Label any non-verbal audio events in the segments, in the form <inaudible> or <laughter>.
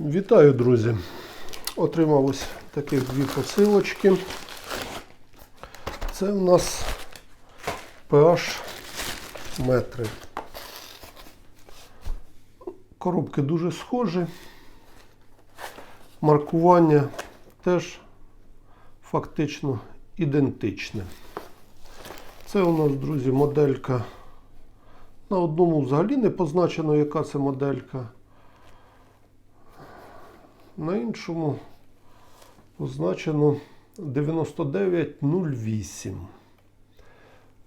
Вітаю, друзі! Отримав ось таких дві посилочки. Це у нас PH метри. Коробки дуже схожі. Маркування теж фактично ідентичне. Це у нас, друзі, моделька. На одному взагалі не позначено, яка це моделька. На іншому позначено 9908.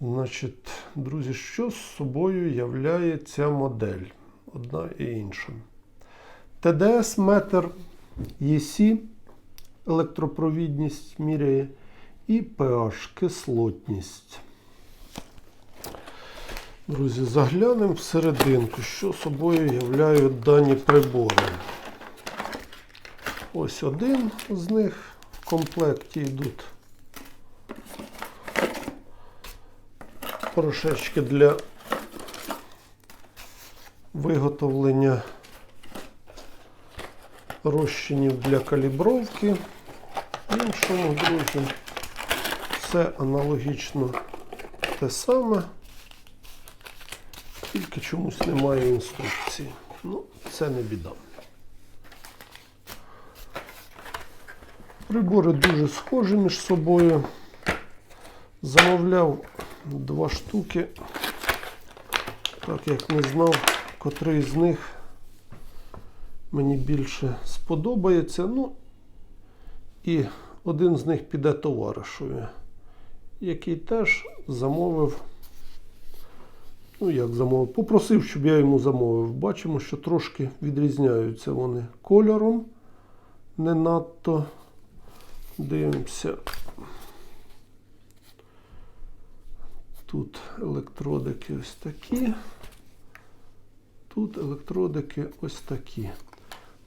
Значить, друзі, що з собою являє ця модель? Одна і інша. ТДС метр ЄСі, електропровідність міряє, і PH кислотність. Друзі, заглянемо всерединку, що собою являють дані прибори. Ось один з них в комплекті йдуть порошечки для виготовлення розчинів для калібровки. В іншому, друзі, все аналогічно те саме, тільки чомусь немає інструкції. Ну, це не біда. Прибори дуже схожі між собою. Замовляв два штуки, так як не знав, котрий з них мені більше сподобається. Ну, і один з них піде товаришові, який теж замовив. Ну, як замовив, попросив, щоб я йому замовив. Бачимо, що трошки відрізняються вони кольором. Не надто. Дивимося. Тут електродики ось такі. Тут електродики ось такі.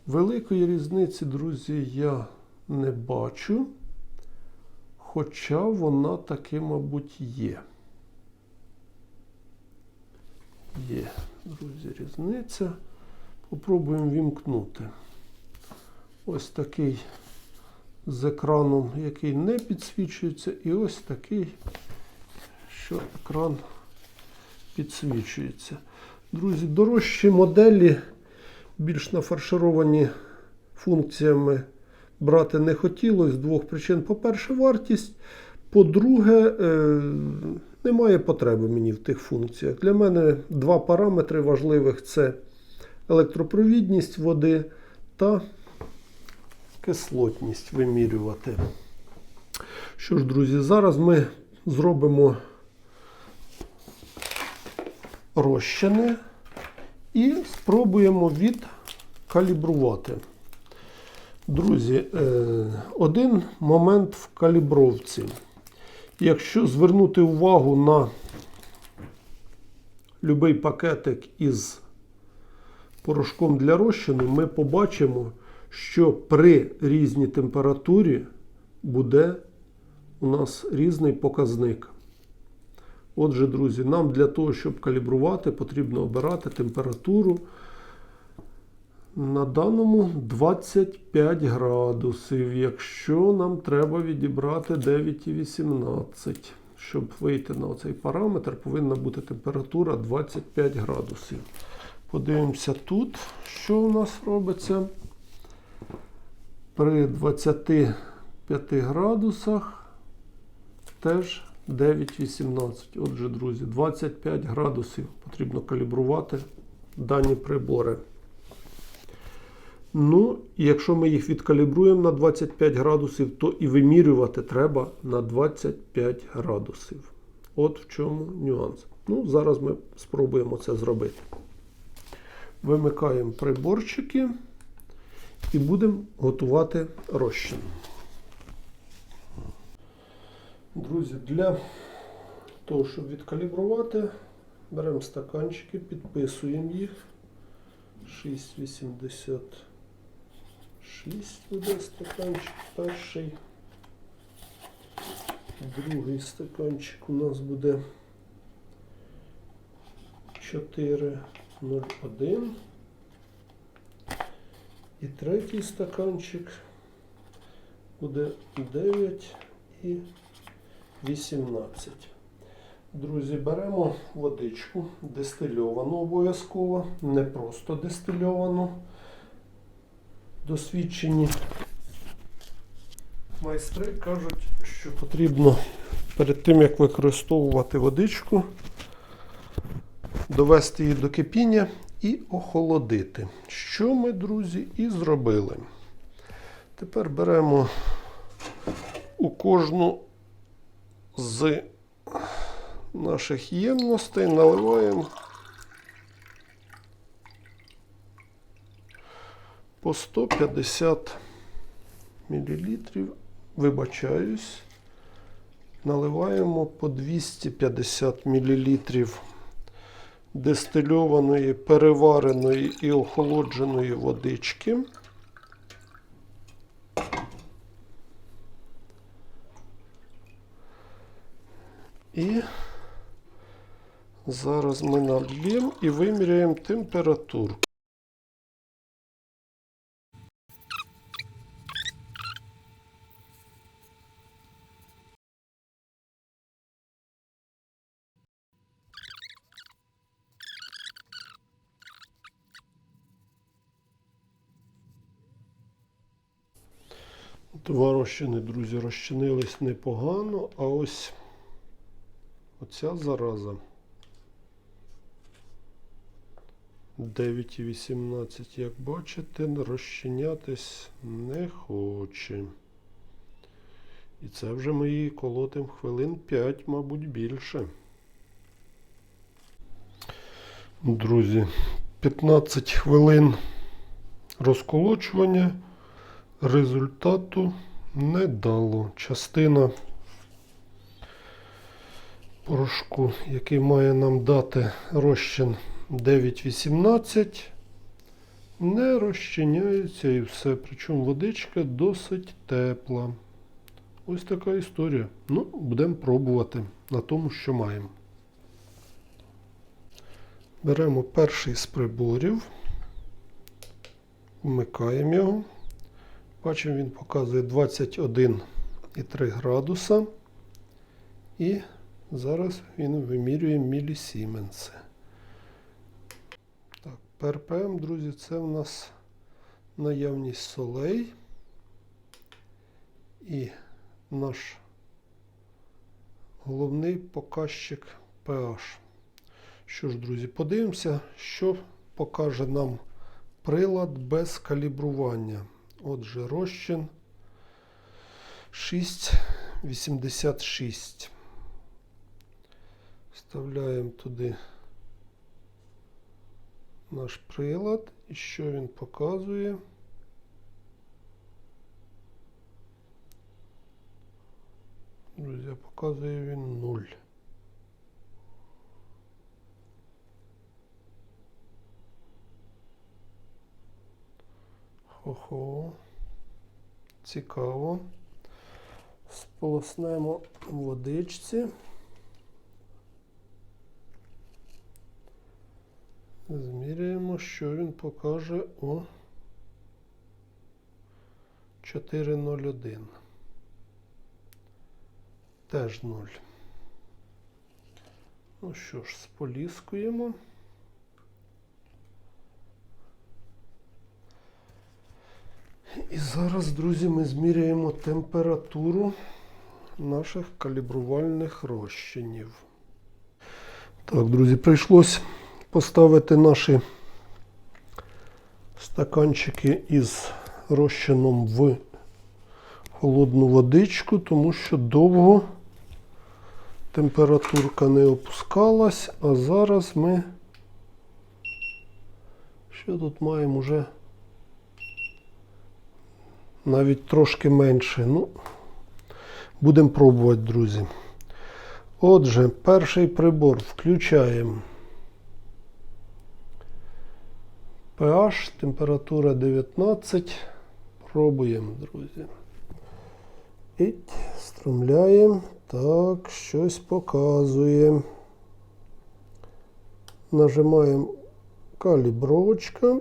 Великої різниці, друзі, я не бачу. Хоча вона таки, мабуть, є. Є, друзі, різниця. Попробуємо вімкнути. Ось такий з екраном, який не підсвічується, і ось такий, що екран підсвічується. Друзі, дорожчі моделі, більш нафаршировані функціями брати не хотілося з двох причин. По-перше, вартість. По-друге, е, немає потреби мені в тих функціях. Для мене два параметри важливих це електропровідність води та кислотність вимірювати. Що ж, друзі, зараз ми зробимо розчини і спробуємо відкалібрувати. Друзі, е, один момент в калібровці. Якщо звернути увагу на будь-який пакетик із порошком для розчину, ми побачимо, що при різній температурі буде у нас різний показник. Отже, друзі, нам для того, щоб калібрувати, потрібно обирати температуру на даному 25 градусів. Якщо нам треба відібрати 9,18, щоб вийти на цей параметр, повинна бути температура 25 градусів. Подивимося тут, що у нас робиться. При 25 градусах теж 9,18. Отже, друзі, 25 градусів потрібно калібрувати дані прибори. Ну, якщо ми їх відкалібруємо на 25 градусів, то і вимірювати треба на 25 градусів. От в чому нюанс. Ну, зараз ми спробуємо це зробити. Вимикаємо приборчики і будемо готувати розчин. Друзі, для того, щоб відкалібрувати, беремо стаканчики, підписуємо їх. 6,86 буде стаканчик перший. Другий стаканчик у нас буде 4,01. І третій стаканчик буде 9 і 18. Друзі, беремо водичку дистильовану обов'язково, не просто дистильовану. Досвідчені майстри кажуть, що потрібно перед тим, як використовувати водичку, довести її до кипіння і охолодити. Що ми, друзі, і зробили. Тепер беремо у кожну з наших ємностей, наливаємо по 150 мл, вибачаюсь, наливаємо по 250 мл дистильованої, перевареної і охолодженої водички. І зараз ми нальємо і виміряємо температуру. Два друзі, розчинились непогано, а ось оця зараза 9,18, як бачите, розчинятись не хоче. І це вже ми її колотимо хвилин 5, мабуть, більше. Друзі, 15 хвилин розколочування результату не дало. Частина порошку, який має нам дати розчин 9,18, не розчиняється і все. Причому водичка досить тепла. Ось така історія. Ну, будемо пробувати на тому, що маємо. Беремо перший з приборів, вмикаємо його. Бачимо, він показує 21,3 градуса. І зараз він вимірює мілісіменси. Так, ПРПМ, друзі, це в нас наявність солей. І наш головний показчик pH. Що ж, друзі, подивимося, що покаже нам прилад без калібрування. Отже, розчин 6,86. Вставляємо туди наш прилад і що він показує. Друзі, показує він 0. Хо-хо. Цікаво. Сполоснемо водичці. Зміряємо, що він покаже у 4.01. Теж 0. Ну що ж, споліскуємо. І зараз, друзі, ми зміряємо температуру наших калібрувальних розчинів. Так, друзі, прийшлось поставити наші стаканчики із розчином в холодну водичку, тому що довго температурка не опускалась, а зараз ми що тут маємо вже навіть трошки менше. Ну, будемо пробувати, друзі. Отже, перший прибор включаємо. pH, температура 19. Пробуємо, друзі. І струмляємо. Так, щось показує. Нажимаємо калібровочка.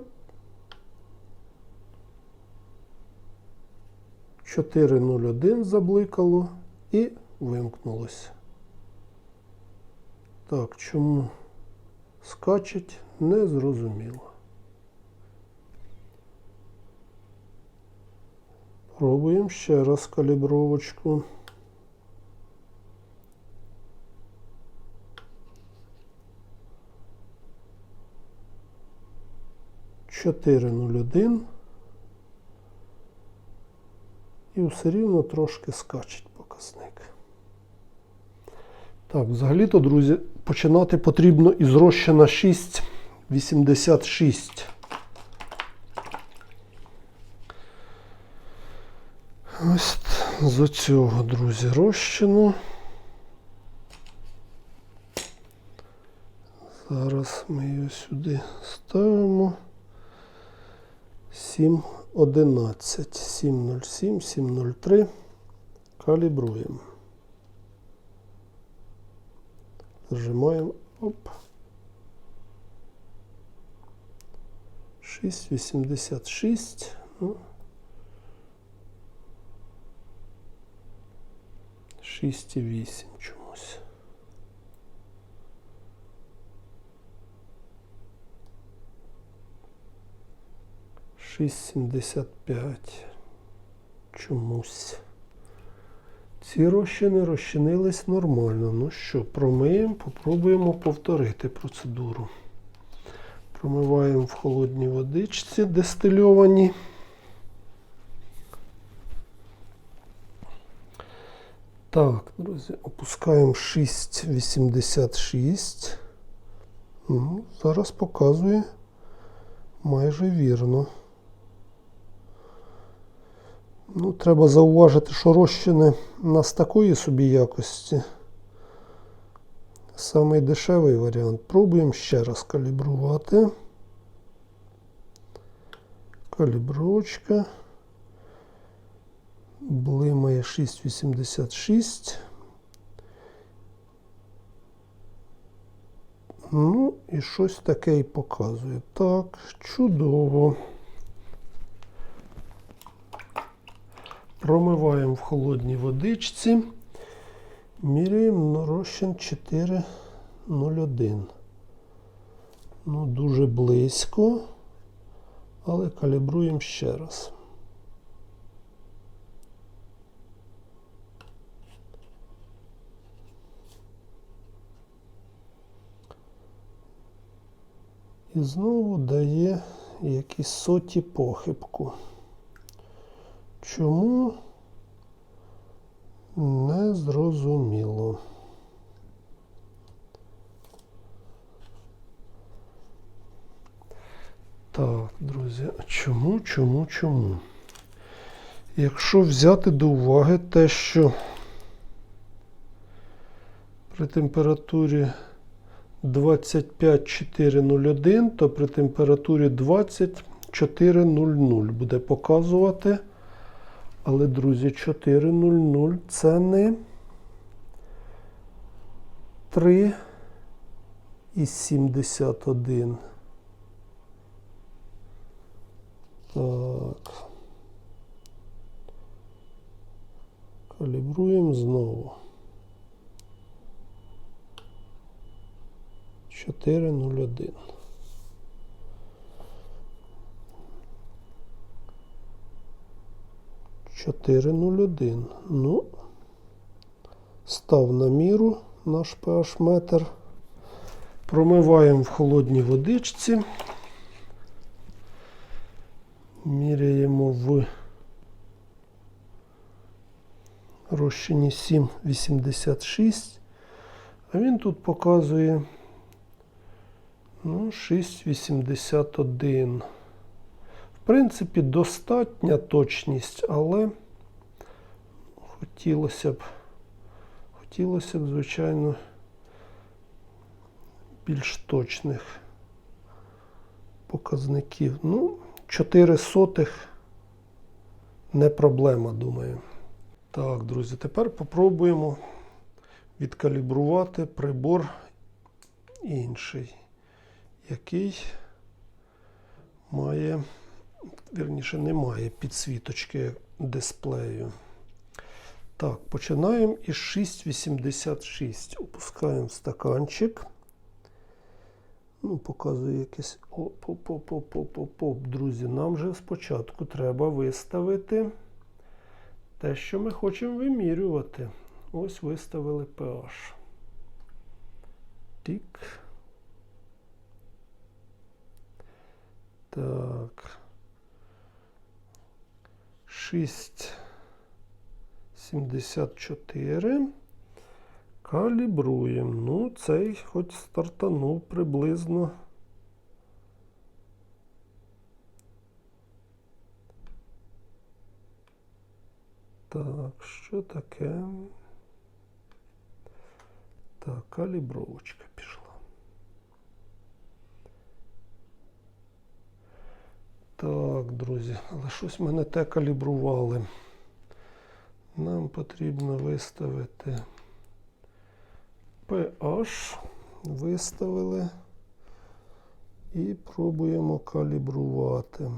4.01 забликало і вимкнулося. Так, чому скачить, не зрозуміло. Пробуємо ще раз калібровочку. Чотири нуль один. І все рівно трошки скачить показник. Так, взагалі-то, друзі, починати потрібно із розчина 6,86. Ось з цього, друзі, розчину. Зараз ми його сюди ставимо. 711, 707, 703. Калібруємо. Зажимаємо. Оп. 6,86. Ну. 6,8 чомусь. Шість сімдесят п'ять. Чомусь. Ці розчини розчинились нормально. Ну що, промиємо, попробуємо повторити процедуру. Промиваємо в холодній водичці дистильовані. Так, друзі, опускаємо 6,86. Ну, зараз показує майже вірно. Ну, треба зауважити, що розчини у нас такої собі якості. Самий дешевий варіант. Пробуємо ще раз калібрувати. Калібровочка. Блимає 6,86. Ну, і щось таке і показує. Так, чудово. Промиваємо в холодній водичці. Міряємо розчин 4,01. Ну, дуже близько, але калібруємо ще раз. І знову дає якісь соті похибку. Чому? Не зрозуміло. Так, друзі, чому, чому, чому? Якщо взяти до уваги те, що при температурі 25401, то при температурі 2400 буде показувати. Але, друзі, 400 це не 3,71. Так. Калібруємо знову. 401. Чотири нуль один. Ну, став на міру наш pH метр. Промиваємо в холодній водичці. Міряємо в розчині 7,86. А він тут показує ну, 6,81. Принципі, достатня точність, але хотілося б, хотілося б, звичайно, більш точних показників. Ну, 4 сотих не проблема, думаю. Так, друзі, тепер попробуємо відкалібрувати прибор інший, який має, вірніше, не має підсвіточки, дисплею. Так, починаємо із 6,86. Опускаємо стаканчик. Ну, показую якесь. Оп, оп, оп, оп, оп, оп, оп. Друзі, нам же спочатку треба виставити те, що ми хочемо вимірювати. Ось виставили pH. Тік. Так. 6,74. Калібруємо. Ну, цей хоч стартанув приблизно. Так, що таке? Так, калібровочка пішла. Так, друзі, але щось ми не те калібрували. Нам потрібно виставити pH. Виставили і пробуємо калібрувати.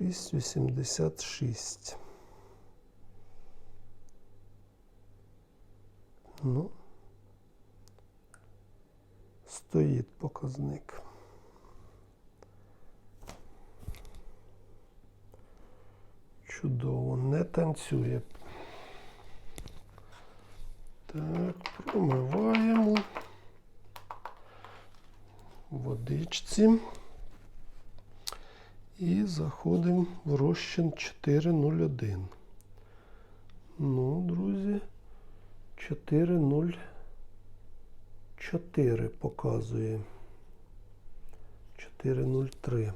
Шість вісімдесят шість. Ну, стоїть показник. Чудово, не танцює. Так, промиваємо водичці і заходимо в розчин 401. Ну, друзі. 404 показує. 403.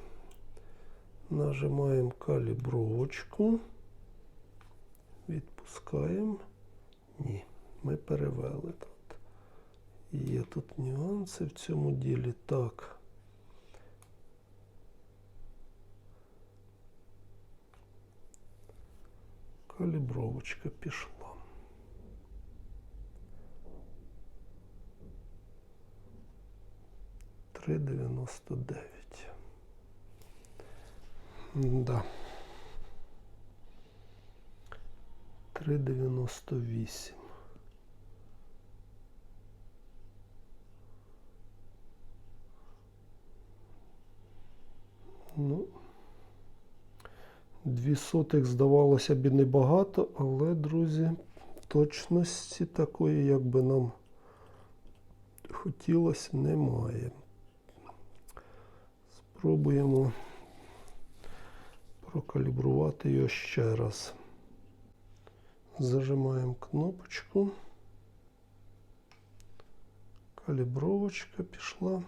Нажимаємо калібровочку. Відпускаємо. Ні, ми перевели тут. Є тут нюанси в цьому ділі. Так. Калібровочка пішла. Три дев'яносто дев'ять. Да. Три дев'яносто вісім. Ну, дві сотих здавалося б небагато, але, друзі, точності такої, як би нам хотілося, немає. Спробуємо прокалібрувати його ще раз. Зажимаємо кнопочку. Калібровочка пішла.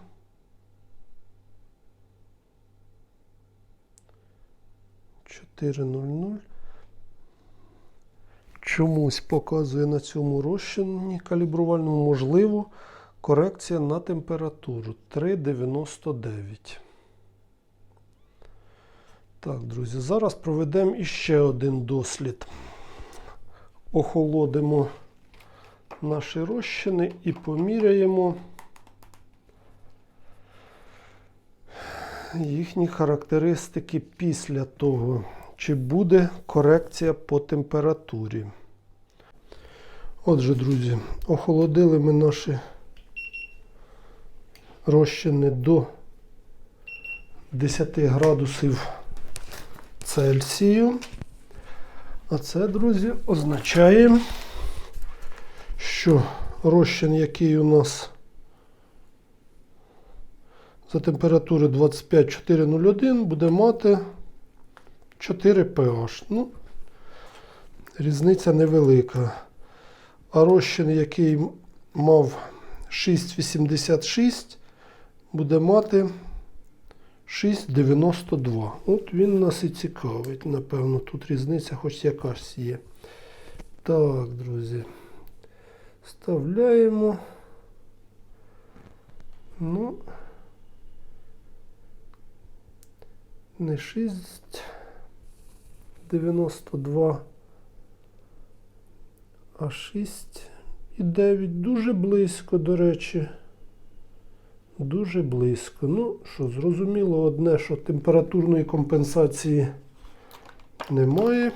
Чотири нуль нуль. Чомусь показує на цьому розчині калібрувальному можливо корекція на температуру 3,99. Так, друзі, зараз проведемо іще один дослід. Охолодимо наші розчини і поміряємо їхні характеристики після того, чи буде корекція по температурі. Отже, друзі, охолодили ми наші розчини до 10 градусів Цельсію. А це, друзі, означає, що розчин, який у нас за температури 25401, буде мати 4 pH. Ну, Різниця невелика. А розчин, який мав 6,86, буде мати 6,92. От він нас і цікавить, напевно, тут різниця хоч якась є. Так, друзі. Вставляємо. Ну, не 6. 92 А6 і 9. Дуже близько, до речі. Дуже близько. Ну, що, зрозуміло, одне, що температурної компенсації немає.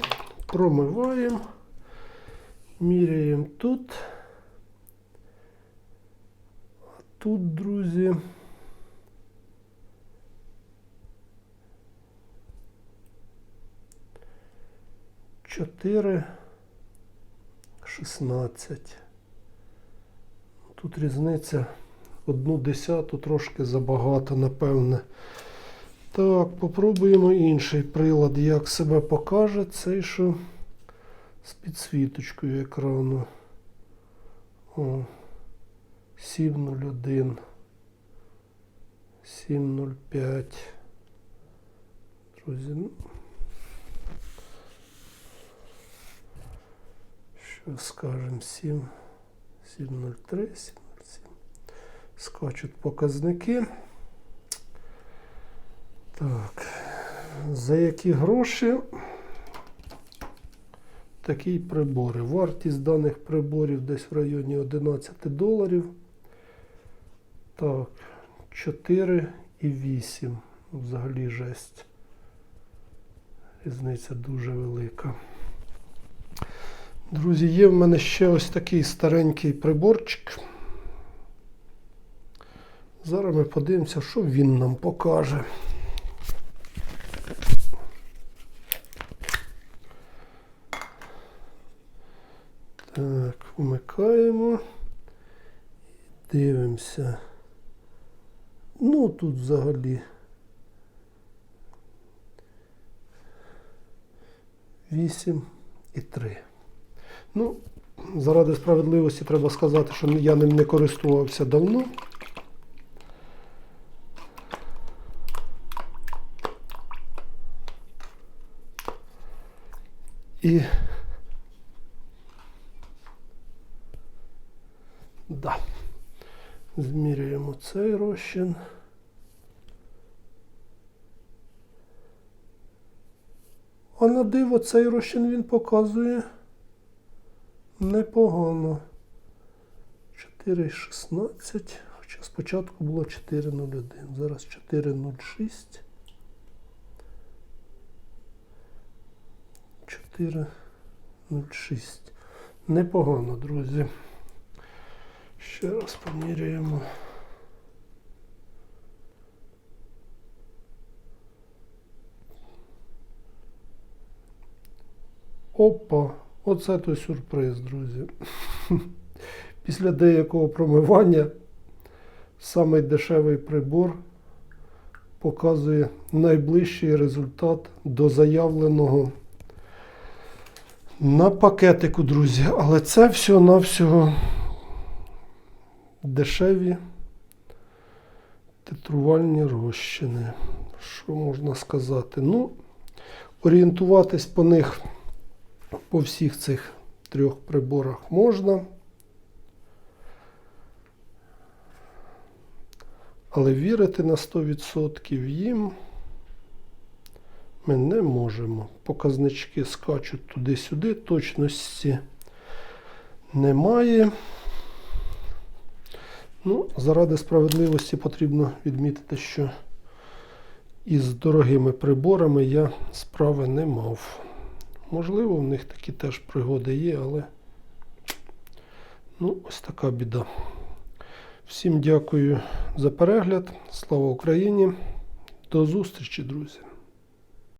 Промиваємо, міряємо тут. А тут, друзі. Чотири. 16. Тут різниця одну десяту трошки забагато, напевне. Так, попробуємо інший прилад, як себе покаже. Цей що з підсвіточкою екрану. О, 701. 705. Друзі, ну. Що скажемо? 7, 703, 707. Скачуть показники. Так. За які гроші такі прибори? Вартість даних приборів десь в районі 11 доларів. Так, 4 і 8. Взагалі жесть. Різниця дуже велика. Друзі, є в мене ще ось такий старенький приборчик. Зараз ми подивимося, що він нам покаже. Так, вмикаємо. Дивимося. Ну, тут взагалі. Вісім і три. Ну, заради справедливості треба сказати, що я ним не користувався давно. І да. Зміряємо цей розчин. А на диво цей розчин він показує непогано. 4,16. Хоча спочатку було 4,01. Зараз 4,06. 4,06. Непогано, друзі. Ще раз поміряємо. Опа, оце той сюрприз, друзі. <laughs> Після деякого промивання самий дешевий прибор показує найближчий результат до заявленого на пакетику, друзі. Але це всього-навсього дешеві титрувальні розчини. Що можна сказати? Ну, орієнтуватись по них по всіх цих трьох приборах можна. Але вірити на 100% їм ми не можемо. Показнички скачуть туди-сюди, точності немає. Ну, заради справедливості потрібно відмітити, що із дорогими приборами я справи не мав. Можливо, в них такі теж пригоди є, але ну, ось така біда. Всім дякую за перегляд. Слава Україні. До зустрічі, друзі!